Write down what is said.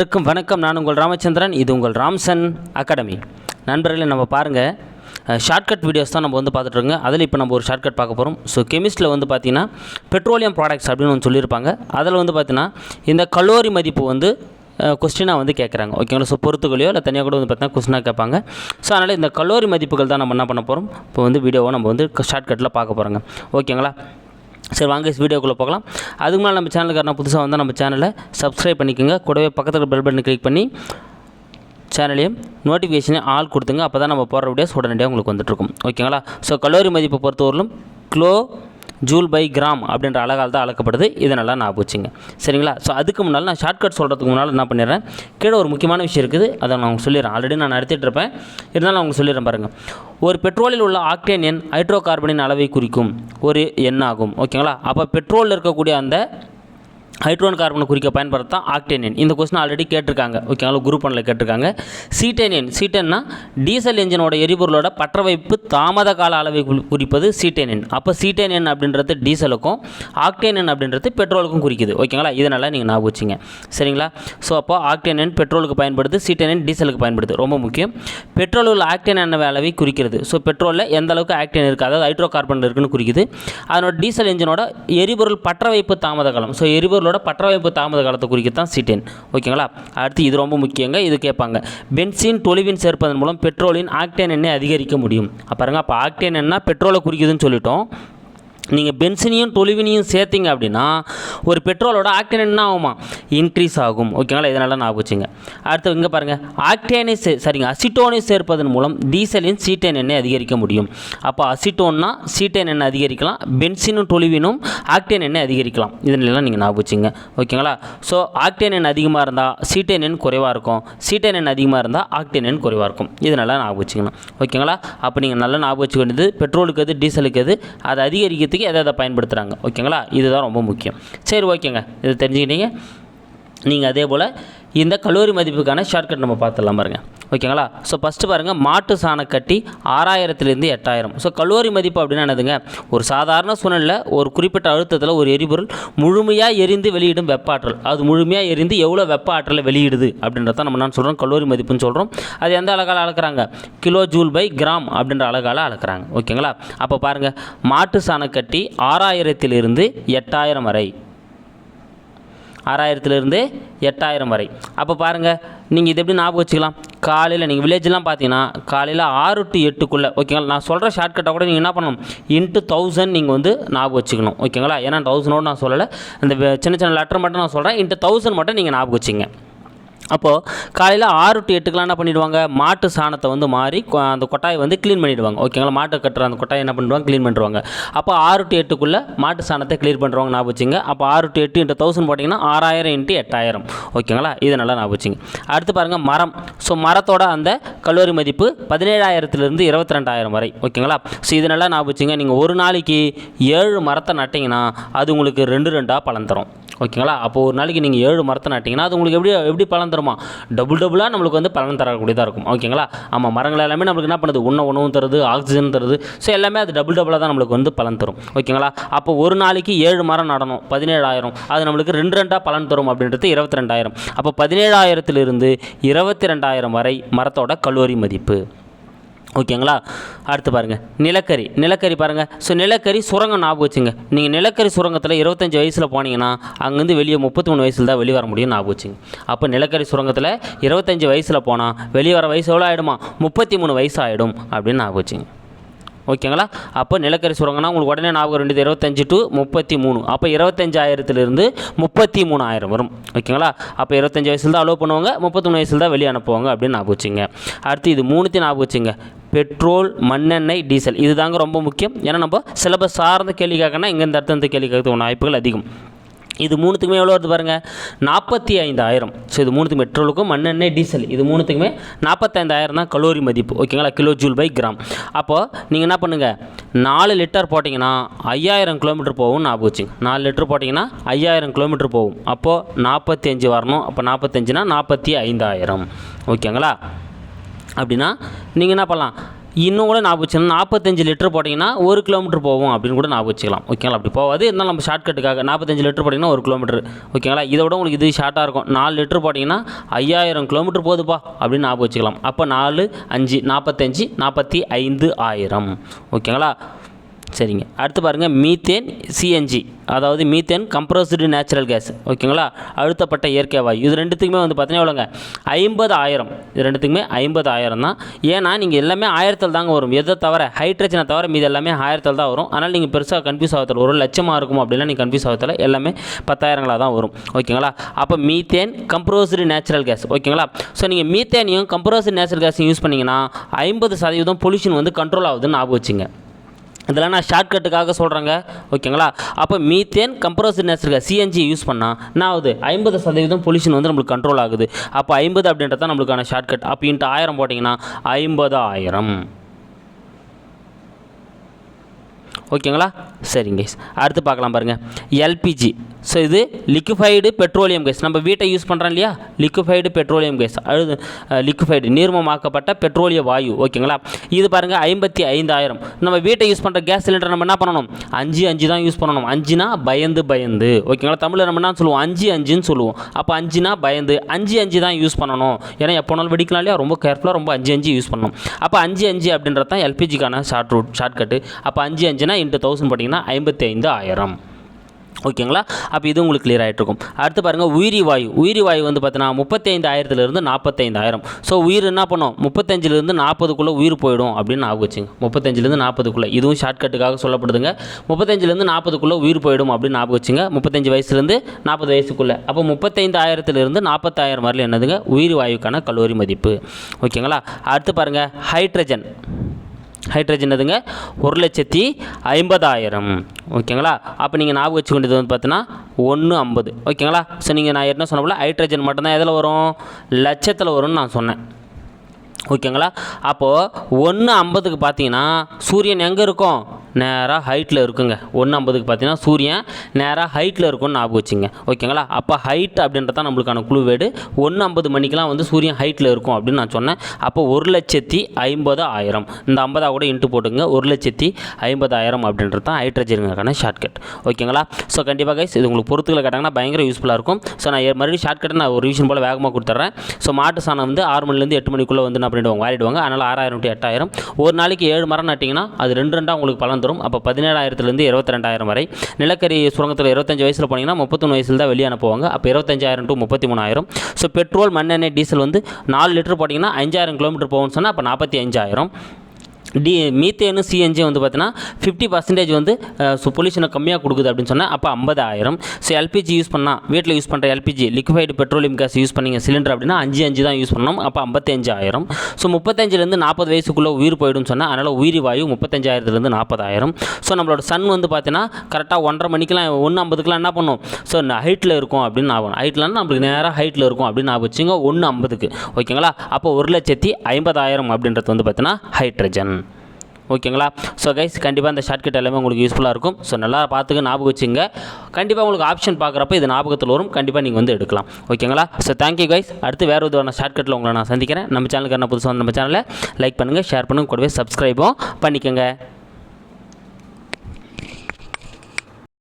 அனைவருக்கும் வணக்கம். நான் உங்கள் ராமச்சந்திரன். இது உங்கள் ராம்சன் அகாடமி. நண்பர்களே நம்ம பாருங்கள் ஷார்ட்கட் வீடியோஸ் தான் நம்ம வந்து பார்த்துட்ருங்க அதில் இப்போ நம்ம ஒரு ஷார்ட்கட் பார்க்க போகிறோம் ஸோ கெமிஸ்ட்டில் வந்து பார்த்தீங்கன்னா பெட்ரோலியம் ப்ராடக்ட்ஸ் அப்படின்னு ஒன்று சொல்லியிருப்பாங்க. அதில் வந்து பார்த்தீங்கன்னா இந்த கலோரி மதிப்பு வந்து கொஸ்டினாக வந்து கேட்குறாங்க. ஓகேங்களா ஸோ பொறுத்துக்களையோ இல்லை தனியாக கூட வந்து பார்த்தீங்கன்னா கொஸ்டினாக கேட்பாங்க. ஸோ அதனால் இந்த கலோரி மதிப்புகள் தான் நம்ம என்ன பண்ண போகிறோம் இப்போ வந்து வீடியோவை நம்ம வந்து ஷார்ட்கட்டில் பார்க்க போகிறோங்க ஓகேங்களா சரி வாங்க வீடியோக்குள்ளே போகலாம். அதுக்கு மேலே நம்ம சேனலுக்காரனா புதுசாக வந்தால் நம்ம சேனலை சப்ஸ்கிரைப் பண்ணிக்கோங்க. கூடவே பக்கத்தில் பெல் பட்டன் கிளிக் பண்ணி சேனலையும் நோட்டிஃபிகேஷனையும் ஆள் கொடுத்துங்க. அப்போ தான் நம்ம போடுற வீடியோஸ் உடனடியாக உங்களுக்கு வந்துட்டுருக்கும் ஓகேங்களா ஸோ கல்லூரி மதிப்பை பொறுத்தவரையிலும் க்ளோ ஜூல் பை கிராம் அப்படின்ற அழகால் தான் அளக்கப்படுது. இதை நல்லா ஞாபகம் வச்சுங்க. சரிங்களா? ஸோ அதுக்கு முன்னால் நான் ஷார்ட்கட் சொல்கிறதுக்கு முன்னால் என்ன பண்ணிடுறேன்? கீழே ஒரு முக்கியமான விஷயம் இருக்குது. அதை நான் உங்களுக்கு சொல்லிடுறேன். ஆல்ரெடி நான் நடத்திட்டு இருப்பேன். இருந்தாலும் நான் உங்களுக்கு சொல்லிடுறேன் பாருங்கள் ஒரு பெட்ரோலில் உள்ள ஆக்டேன் எண் ஹைட்ரோ கார்பனின் அளவை குறிக்கும். ஒரு எண் ஆகும் ஓகேங்களா அப்போ பெட்ரோலில் இருக்கக்கூடிய அந்த ஹைட்ரோன் கார்பனை குறிக்க பயன்படுத்தான் ஆக்டேனியன். இந்த கொஸ்டின் ஆல்ரெடி கேட்டிருக்காங்க. ஓகேங்களா குரூப் ஒன்றில் கேட்டிருக்காங்க. சீட்டேனியன் சீட்டன்னா டீசல் என்ஜினோட எரிபொருளோட பற்ற வைப்பு தாமத கால அளவை குறிப்பது சீட்டேனியன் அப்போ சீட்டேனியன் அப்படின்றது டீசலுக்கும் ஆக்டேனியன் அப்படின்றது பெட்ரோலுக்கும் குறிக்குது. ஓகேங்களா இதனால் நீங்கள் ஞாபகம் வச்சுங்க. சரிங்களா? ஸோ அப்போ ஆக்டேனியன் பெட்ரோலுக்கு பயன்படுது சீட்டேனியன் டீசலுக்கு பயன்படுது. ரொம்ப முக்கியம். பெட்ரோலில் ஆக்டேன் எண்ணெய் அளவை குறிக்கிறது? ஸோ பெட்ரோலில் எந்த அளவுக்கு ஆக்டேன் இருக்குது அதாவது ஹைட்ரோ கார்பன் இருக்குன்னு குறிக்குது. அதனோட டீசல் என்ஜினோட எரிபொருள் பற்ற வைப்பு தாமத காலம். ஸோ எரிபொருளோட பற்ற பற்றவைப்பு தாமத காலத்தை குறிக்கத்தான் சிட்டேன். ஓகேங்களா? அடுத்து இது ரொம்ப முக்கியங்க இது கேட்பாங்க. பென்சின் டொலிவின் சேர்ப்பதன் மூலம் பெட்ரோலின் ஆக்டேன் எண்ணெய் அதிகரிக்க முடியும். அப்ப பாருங்க அப்போ ஆக்டேன் எண்ணெய் பெட்ரோலை குறிக்குதுன்னு சொல்லிட்டோம். நீங்கள் பென்சினியும் டொலிவினையும் சேர்த்திங்க அப்படின்னா ஒரு பெட்ரோலோட ஆக்டேன் என்ன ஆகுமா? இன்க்ரீஸ் ஆகும். ஓகேங்களா இதனால் ஞாபகம் வச்சுங்க அடுத்து இங்கே பாருங்கள் ஆக்டேனை சே சரிங்க. அசிட்டோனை சேர்ப்பதன் மூலம் டீசலின் சீட்டேன் எண்ணெய் அதிகரிக்க முடியும். அப்போ அசிட்டோன்னா சீட்டேன் எண்ணெய் அதிகரிக்கலாம். பென்சினும் டொலிவினும் ஆக்டேன் எண்ணெய் அதிகரிக்கலாம். இதனால நீங்கள் நான் வச்சுங்க ஓகேங்களா ஸோ ஆக்டேன் எண்ணெய் அதிகமாக இருந்தால் சீட்டேன் எண் குறைவாக இருக்கும். சீட்டேன் எண் அதிகமாக இருந்தால் ஆக்டேன் எண் குறைவாக இருக்கும். இதனால ஞாபகம் வச்சுக்கணும் ஓகேங்களா அப்போ நீங்கள் நல்லா ஞாபகம் வச்சுக்க வேண்டியது பெட்ரோலுக்கு எது டீசலுக்கு எது அதை அதிகரிக்கிறதுக்கு எதை எதை பயன்படுத்துகிறாங்க ஓகேங்களா? இதுதான் ரொம்ப முக்கியம். சரி ஓகேங்க. இதை தெரிஞ்சுக்கிட்டீங்க. நீங்கள் அதே போல் இந்த கல்லூரி மதிப்புக்கான ஷார்ட்கட் நம்ம பார்த்துடலாம் பாருங்கள் ஓகேங்களா? ஸோ ஃபஸ்ட்டு பாருங்கள் மாட்டு சாணக்கட்டி ஆறாயிரத்துலேருந்து எட்டாயிரம். ஸோ கல்லூரி மதிப்பு அப்படின்னா என்னதுங்க? ஒரு சாதாரண சூழ்நிலையில் ஒரு குறிப்பிட்ட அழுத்தத்தில் ஒரு எரிபொருள் முழுமையாக எரிந்து வெளியிடும் வெப்ப ஆற்றல். அது முழுமையாக எரிந்து எவ்வளோ வெப்ப ஆற்றலை வெளியிடுது அப்படின்றத நம்ம என்ன சொல்கிறோம் கல்லூரி மதிப்புன்னு சொல்கிறோம் அது எந்த அழகால் அளக்குறாங்க? கிலோ ஜூல் பை கிராம் அப்படின்ற அழகால் அளக்குறாங்க. ஓகேங்களா? அப்போ பாருங்கள் மாட்டு சாணக்கட்டி ஆறாயிரத்திலிருந்து எட்டாயிரம் வரை. ஆறாயிரத்துலேருந்து எட்டாயிரம் வரை. அப்போ பாருங்கள் நீங்கள் இது எப்படி ஞாபகம் வச்சுக்கலாம்? காலையில் நீங்கள் வில்லேஜ்லாம் பார்த்தீங்கன்னா காலையில் ஆறு டு எட்டுக்குள்ளே ஓகேங்களா நான் சொல்கிற ஷார்ட்கட்டை கூட நீங்கள் என்ன பண்ணணும்? இன்ட்டு தௌசண்ட் நீங்கள் வந்து ஞாபகம் வச்சுக்கணும் ஓகேங்களா ஏன்னா தௌசண்டோடு நான் சொல்லலை. அந்த சின்ன சின்ன லெட்டர் மட்டும் நான் சொல்கிறேன் இன்ட்டு தௌசண்ட் மட்டும் நீங்கள் ஞாபகம் வச்சுங்க அப்போது காலையில் ஆறு டு எட்டுக்கெலாம் என்ன பண்ணிடுவாங்க? மாட்டு சாணத்தை வந்து மாறி அந்த கொட்டாயை வந்து க்ளீன் பண்ணிடுவாங்க. ஓகேங்களா மாட்டு கட்டுற அந்த கொட்டாயை என்ன பண்ணிடுவாங்க? க்ளீன் பண்ணிடுவாங்க. அப்போ ஆறு டு எட்டுக்குள்ளே மாட்டு சாணத்தை க்ளீன் பண்ணுறவங்க ஞாபகம் வச்சுங்க. அப்போ ஆறு டு எட்டு இன்ட்டு தௌசண்ட் போட்டிங்கன்னா ஆறாயிரம் இன்ட்டு எட்டாயிரம். ஓகேங்களா இது நல்லா ஞாபகம் வச்சுங்க. அடுத்து பாருங்கள் மரம். ஸோ மரத்தோட அந்த கல்லூரி மதிப்பு பதினேழாயிரத்துலேருந்து இருபத்தி ரெண்டாயிரம் வரை ஓகேங்களா ஸோ இது நல்லா ஞாபகம் வச்சுங்க. நீங்கள் ஒரு நாளைக்கு ஏழு மரத்தை நட்டிங்கன்னா அது உங்களுக்கு ரெண்டு ரெண்டாக பலன் தரும். ஓகேங்களா? அப்போ ஒரு நாளைக்கு நீங்கள் ஏழு மரத்தை நட்டிங்கன்னா அது உங்களுக்கு எப்படி எப்படி பலன் தருமா? டபுள் டபுளாக நம்மளுக்கு வந்து பலன் தரக்கூடியதாக இருக்கும். ஓகேங்களா? ஆமாம் மரங்கள் எல்லாமே நம்மளுக்கு என்ன பண்ணுது? உண்ண உணவும் தருது ஆக்சிஜன் தருது. ஸோ எல்லாமே அது டபுள் டபுளாக தான் நம்மளுக்கு வந்து பலன் தரும். ஓகேங்களா? அப்போ ஒரு நாளைக்கு ஏழு மரம் நடணும் பதினேழாயிரம். அது நம்மளுக்கு ரெண்டு ரெண்டாக பலன் தரும் அப்படின்றது இருபத்தி ரெண்டாயிரம். அப்போ பதினேழாயிரத்திலிருந்து இருபத்தி ரெண்டாயிரம் வரை மரத்தோட கல்லூரி மதிப்பு. ஓகேங்களா? அடுத்து பாருங்கள் நிலக்கரி. நிலக்கரி பாருங்கள் ஸோ நிலக்கரி சுரங்கம் ஞாபகம் வச்சுங்க. நீங்கள் நிலக்கரி சுரங்கத்தில் இருபத்தஞ்சி வயசில் போனீங்கன்னா அங்கேருந்து வெளியே முப்பத்தி மூணு வயசில் தான் வெளியே வர முடியும் ஞாபகம் வச்சுங்க. அப்போ நிலக்கரி சுரங்கத்தில் இருபத்தஞ்சி வயசில் போனால் வெளியே வர வயசு எவ்வளோ ஆகிடுமா முப்பத்தி மூணு வயசு ஆகிடும் அப்படின்னு ஞாபகம் வச்சுங்க. ஓகேங்களா? அப்போ நிலக்கரி சுரங்கம்னா உங்களுக்கு உடனே ஞாபகம் ரெண்டு இருபத்தஞ்சி டு முப்பத்தி மூணு அப்போ இருபத்தஞ்சாயிரத்துலேருந்து முப்பத்தி மூணாயிரம் வரும். ஓகேங்களா? அப்போ இருபத்தஞ்சி வயசில் தான் அலோவ் பண்ணுவாங்க. முப்பத்தி மூணு வயசில் தான் வெளியே அனுப்புவாங்க அப்படின்னு ஞாபகம் வச்சுங்க. அடுத்து இது மூணுத்தையும் ஞாபகம் வச்சுங்க. பெட்ரோல் மண்ணெண்ணெய் டீசல். இது தாங்க ரொம்ப முக்கியம். ஏன்னா நம்ம சிலபஸ் சார்ந்த கேள்வி கேட்கனா இங்கே இந்த இடத்துல கேள்வி கேட்கறதுக்கு வாய்ப்புகள் அதிகம். இது மூணுத்துக்குமே எவ்வளோ வருது பாருங்கள் நாற்பத்தி ஐந்தாயிரம். ஸோ இது மூணுத்துக்கு பெட்ரோலுக்கும் மண்ணெண்ணெய் டீசல். இது மூணுத்துக்குமே நாற்பத்தைந்தாயிரம் தான் கலோரி மதிப்பு. ஓகேங்களா? Kilo joule by gram. அப்போது நீங்கள் என்ன பண்ணுங்கள் நாலு லிட்டர் போட்டிங்கன்னா ஐயாயிரம் கிலோமீட்டர் போகும் ஞாபகம் வச்சுங்க. நாலு லிட்டர் போட்டிங்கன்னா ஐயாயிரம் கிலோமீட்டர் போகும். அப்போது நாற்பத்தி அஞ்சு வரணும். அப்போ நாற்பத்தஞ்சுனா நாற்பத்தி ஐந்தாயிரம். ஓகேங்களா? அப்படின்னா நீங்கள் என்ன பண்ணலாம்? இன்னும் கூட ஞாபகம் வச்சுக்கணும். நாற்பத்தஞ்சு லிட்டர் போட்டிங்கன்னா ஒரு கிலோமீட்டர் போகும் அப்படின்னு கூட ஞாபகம் வச்சுக்கலாம். ஓகேங்களா அப்படி போகாது. இருந்தாலும் நம்ம ஷார்ட்கட்டுக்காக நாற்பத்தஞ்சு லிட்டர் போட்டிங்கன்னா ஒரு கிலோமீட்டர் ஓகேங்களா இதை விட உங்களுக்கு இது ஷார்ட்டாக இருக்கும். நாலு லிட்டர் போட்டிங்கன்னா ஐயாயிரம் கிலோமீட்டர் போகுதுப்பா அப்படின்னு ஞாபகம் வச்சுக்கலாம். அப்போ நாலு அஞ்சு நாற்பத்தஞ்சு நாற்பத்தி ஐந்து ஆயிரம். ஓகேங்களா சரிங்க. அடுத்து பாருங்கள் மீத்தேன் சிஎன்ஜி அதாவது மீத்தேன் கம்ப்ரஸ்டு நேச்சுரல் கேஸ் ஓகேங்களா? அழுத்தப்பட்ட இயற்கை வாயு. இது ரெண்டுத்துக்குமே வந்து பார்த்தீங்கன்னா எவ்வளோங்க? ஐம்பது ஆயிரம் இது ரெண்டுத்துக்குமே ஐம்பது ஆயிரம் தான். ஏன்னா நீங்கள் எல்லாமே ஆயிரத்தில் தாங்க வரும். எதை தவிர ஹைட்ரஜனை தவிர மீது எல்லாமே ஆயிரத்தில் தான் வரும். அதனால் நீங்கள் பெருசாக கன்ஃபியூஸ் ஆகத்தில் ஒரு லட்சமாக இருக்கும் அப்படின்னா நீங்கள் கன்ஃபியூஸ் ஆகத்தில் எல்லாமே பத்தாயிரங்களாக தான் வரும். ஓகேங்களா? அப்போ மீத்தேன் கம்ப்ரோஸ்டு நேச்சுரல் கேஸ் ஓகேங்களா? ஸோ நீங்கள் மீத்தேனையும் கம்ப்ரோஸ்டு நேச்சுரல் கேஸையும் யூஸ் பண்ணிங்கன்னா ஐம்பது சதவீதம் பொல்யூஷன் வந்து கண்ட்ரோல் ஆகுதுன்னு ஞாபகம் வச்சுங்க. இதெல்லாம் நான் ஷார்ட்கட்டுக்காக சொல்கிறேங்க ஓகேங்களா? அப்போ methane compressor natural CNG use பண்ணால் என்ன ஆகுது? ஐம்பது சதவீதம் பொல்யூஷன் வந்து நம்மளுக்கு கண்ட்ரோல் ஆகுது. அப்போ ஐம்பது அப்படின்றது தான் நம்மளுக்கான ஷார்ட்கட் அப்போ இன்ட்டு ஆயிரம் போட்டிங்கன்னா ஐம்பது ஆயிரம் ஓகேங்களா? சரிங்க கைஸ் அடுத்து பார்க்கலாம் பாருங்கள் எல்பிஜி ஸோ இது லிக்விஃபைடு பெட்ரோலியம் கேஸ் நம்ம வீட்டை யூஸ் பண்ணுறோம் இல்லையா? லிக்விஃபைடு பெட்ரோலியம் கேஸ் அழுது லிக்விஃபைடு நீர்மமாக்கப்பட்ட பெட்ரோலிய வாயு. ஓகேங்களா இது பாருங்கள் ஐம்பத்தி ஐந்தாயிரம். நம்ம வீட்டை யூஸ் பண்ணுற கேஸ் சிலிண்டர் நம்ம என்ன பண்ணணும்? அஞ்சு அஞ்சு தான் யூஸ் பண்ணணும். அஞ்சுனா பயந்து பயந்து. ஓகேங்களா தமிழில் நம்ம என்ன சொல்லுவோம்? அஞ்சு அஞ்சுன்னு சொல்லுவோம். அப்போ அஞ்சுனா பயந்து அஞ்சு அஞ்சு தான் யூஸ் பண்ணணும். ஏன்னா எப்போனாலும் வெடிக்கலாம் இல்லையா? ரொம்ப கேர்ஃபுல்லாக ரொம்ப அஞ்சு அஞ்சு யூஸ் பண்ணணும். அப்போ அஞ்சு அஞ்சு அப்படின்றது தான் எல்பிஜிக்கான ஷார்ட் ரூட் ஷார்ட்கட்டு அப்போ அஞ்சு அஞ்சுனா இன்ட்டு தௌசண்ட் போட்டிங்கன்னா ஐம்பத்தி ஐந்து ஆயிரம் ஓகேங்களா? அப்போ இது உங்களுக்கு கிளியர் ஆகிட்டு இருக்கும் அடுத்து பாருங்கள் உயிரி வாயு. உயிரி வாயு வந்து பார்த்தீங்கன்னா முப்பத்தைந்து ஆயிரத்துலேருந்து நாற்பத்தைந்தாயிரம் ஸோ உயிர் என்ன பண்ணும்? முப்பத்தஞ்சிலேருந்து நாற்பதுக்குள்ளே உயிர் போயிடும் அப்படின்னு ஞாபகம் வச்சுங்க. முப்பத்தஞ்சிலேருந்து நாற்பதுக்குள்ளே இதுவும் ஷார்ட்கட்டுக்காக சொல்லப்படுதுங்க. முப்பத்தஞ்சிலேருந்து நாற்பதுக்குள்ளே உயிர் போயிடும் அப்படின்னு ஞாபகம் வச்சுங்க. முப்பத்தஞ்சு வயசுலேருந்து நாற்பது வயசுக்குள்ளே. அப்போ முப்பத்தைந்து ஆயிரத்துலேருந்து நாற்பத்தாயிரம் வரல என்னதுங்க? உயிரி வாயுக்கான கலோரி மதிப்பு. ஓகேங்களா? அடுத்து பாருங்கள் ஹைட்ரஜன் ஹைட்ரஜன் எதுங்க ஒரு லட்சத்தி ஐம்பதாயிரம். ஓகேங்களா? அப்போ நீங்கள் ஞாபகம் வச்சு வேண்டியது வந்து பார்த்தீங்கன்னா ஒன்று ஐம்பது. ஓகேங்களா? ஸோ நீங்கள் நான் என்ன சொன்ன போல ஹைட்ரஜன் மட்டும்தான் எதில் வரும்? லட்சத்தில் வரும்னு நான் சொன்னேன். ஓகேங்களா? அப்போது ஒன்று ஐம்பதுக்கு பார்த்தீங்கன்னா சூரியன் எங்கே இருக்கும்? நேராக ஹைட்டில் இருக்குங்க. ஒன்று ஐம்பதுக்கு பார்த்தீங்கன்னா சூரியன் நேராக ஹைட்டில் இருக்கும்னு ஞாபகம் வச்சுங்க. ஓகேங்களா? அப்போ ஹைட் அப்படின்றது தான் நம்மளுக்கான குழு வேடு ஒன்று ஐம்பது மணிக்கெலாம் வந்து சூரியன் ஹைட்டில் இருக்கும் அப்படின்னு நான் சொன்னேன். அப்போ ஒரு லட்சத்தி ஐம்பது ஆயிரம். இந்த ஐம்பதாக கூட இன்ட்டு போட்டுங்க. ஒரு லட்சத்தி ஐம்பதாயிரம் அப்படின்றது தான் ஹைட்ரஜனுக்கான ஷார்ட்கட் ஓகேங்களா? ஸோ கண்டிப்பாக கைஸ் இது உங்களுக்கு பொறுத்துக்களை கேட்டாங்கன்னா பயங்கர யூஸ்ஃபுல்லாக இருக்கும். ஸோ நான் மறுபடியும் ஷார்ட்கட்டை நான் ஒரு ரிவிஷன் போல் வேகமாக கொடுத்துட்றேன். ஸோ மாட்டு சாணம் வந்து ஆறு மணிலேருந்து எட்டு மணிக்குள்ளே வந்து நான் பண்ணிடுவாங்க? வாரிடுவாங்க. அதனால் ஆறாயிரம் டு எட்டாயிரம். ஒரு நாளைக்கு ஏழு மரம் நட்டிங்கன்னா அது ரெண்டு ரெண்டாக உங்களுக்கு பலன் வந்துடும் அப்போ பதினேழாயிரத்துலேருந்து இருபத்தி ரெண்டாயிரம் வரை. நிலக்கரி சுரங்கத்தில் இருபத்தஞ்சு வயசில் போனீங்கன்னா முப்பத்தொன்று வயசில் தான் வெளியே அனுப்புவாங்க. அப்போ இருபத்தஞ்சாயிரம் டு முப்பத்தி மூணாயிரம் ஸோ பெட்ரோல் மண்ணெண்ணெய் டீசல் வந்து நாலு லிட்டர் போட்டிங்கன்னா அஞ்சாயிரம் கிலோமீட்டர் போகணும்னு சொன்னால் அப்போ நாற்பத்தி அஞ்சாயிரம். டி மீத்தேனு சிஎன்ஜி வந்து பார்த்தீங்கன்னா ஃபிஃப்டி பர்சன்டேஜ் வந்து ஸோ பொல்யூஷனை கம்மியாக கொடுக்குது அப்படின்னு சொன்னால் அப்போ ஐம்பதாயிரம். ஸோ எல்பிஜி யூஸ் பண்ணால் வீட்டில் யூஸ் பண்ணுற LPG liquefied petroleum gas use பண்ணிங்க சிலிண்டர் அப்படின்னா அஞ்சு அஞ்சு தான் யூஸ் பண்ணணும். அப்போ ஐம்பத்தஞ்சாயிரம் ஸோ முப்பத்தஞ்சிலேருந்து நாற்பது வயசுக்குள்ளே உயிர் போயிடும்னு சொன்னால் அதனால் உயிரி வாயு முப்பத்தஞ்சாயிரத்துலேருந்து நாற்பதாயிரம் ஸோ நம்மளோட சன் வந்து பார்த்தீங்கன்னா கரெக்டாக ஒன்றரை மணிக்கெலாம் ஒன்று ஐம்பதுக்கெலாம் என்ன பண்ணும்? ஸோ ஹைட்டில் இருக்கும் அப்படின்னு ஆகும். ஹைட்லன்னா நம்மளுக்கு நேராக ஹைட்டில் இருக்கும் அப்படின்னு ஆகும். வச்சுங்க ஒன்று ஐம்பதுக்கு. ஓகேங்களா? அப்போ ஒரு லட்சத்தி ஐம்பதாயிரம் அப்படின்றது வந்து பார்த்தீங்கன்னா ஹைட்ரஜன் ஓகேங்களா? ஸோ கைஸ் கண்டிப்பாக இந்த ஷார்ட்கட் எல்லாமே உங்களுக்கு யூஸ்ஃபுல்லாக இருக்கும். ஸோ நல்லா பார்த்துக்க ஞாபகம் வச்சுங்க கண்டிப்பாக உங்களுக்கு ஆப்ஷன் பார்க்குறப்ப இது ஞாபகத்தில் வரும். கண்டிப்பாக நீங்கள் வந்து எடுக்கலாம். ஓகேங்களா? ஸோ தேங்க்யூ கைஸ் அடுத்து வேறு விதமான ஷார்ட்கட்டில் உங்களை நான் சந்திக்கிறேன். நம்ம சேனலுக்கு என்ன புதுசாக நம்ம சேனலை லைக் பண்ணுங்கள் ஷேர் பண்ணுங்கள் கூடவே சப்ஸ்கிரைபும் பண்ணிக்கோங்க.